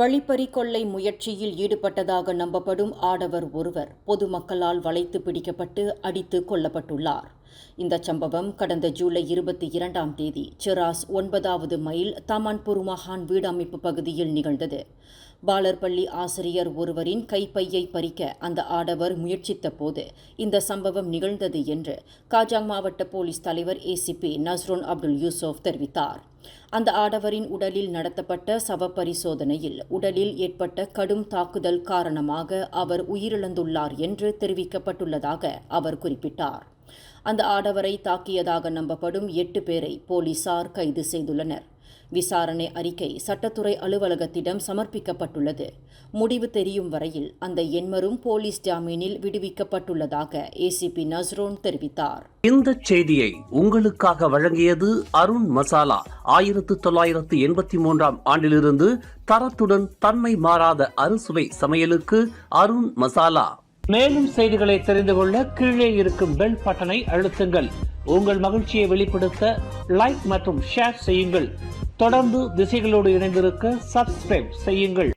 வழிப்பறி கொள்ளை முயற்சியில் ஈடுபட்டதாக நம்பப்படும் ஆடவர் ஒருவர் பொதுமக்களால் வளைத்து பிடிக்கப்பட்டு அடித்து கொல்லப்பட்டுள்ளார். இந்த சம்பவம் கடந்த ஜூலை இருபத்தி இரண்டாம் தேதி செராஸ் ஒன்பதாவது மைல் தாமான்பூர் மகான் வீடமைப்பு பகுதியில் நிகழ்ந்தது. பாலர்பள்ளி ஆசிரியர் ஒருவரின் கைப்பையை பறிக்க அந்த ஆடவர் முயற்சித்த போது இந்த சம்பவம் நிகழ்ந்தது என்று காஜாங் மாவட்ட போலீஸ் தலைவர் ஏசிபி நஸ்ரோன் அப்துல் யூசுப் தெரிவித்தார். அந்த ஆடவரின் உடலில் நடத்தப்பட்ட சவ பரிசோதனையில் உடலில் ஏற்பட்ட கடும் தாக்குதல் காரணமாக அவர் உயிரிழந்துள்ளார் என்று தெரிவிக்கப்பட்டுள்ளதாக அவர் குறிப்பிட்டார். அந்த ஆடவரை தாக்கியதாக நம்பப்படும் எட்டு பேரை போலீசார் கைது செய்துள்ளனர். விசாரணை அறிக்கை சட்டத்துறை அலுவலகத்திடம் சமர்ப்பிக்கப்பட்டுள்ளது. முடிவு தெரியும் வரையில் அந்த எண்மரும் போலீஸ் ஜாமீனில் விடுவிக்கப்பட்டுள்ளதாக ஏசிபி நஸ்ரோன் தெரிவித்தார். இந்த செய்தியை உங்களுக்காக வழங்கியது அருண் மசாலா. ஆயிரத்து தொள்ளாயிரத்து எண்பத்தி மூன்றாம் ஆண்டிலிருந்து தரத்துடன் தன்மை மாறாத அறுசுவை சமையலுக்கு அருண் மசாலா. மேலும் செய்திகளை தெரிந்து கொள்ள கீழே இருக்கும் பெல் பட்டனை அழுத்துங்கள். உங்கள் மகிழ்ச்சியை வெளிப்படுத்த லைக் மற்றும் ஷேர் செய்யுங்கள். தொடர்ந்து திசைகளோடு இணைந்திருக்க சப்ஸ்கிரைப் செய்யுங்கள்.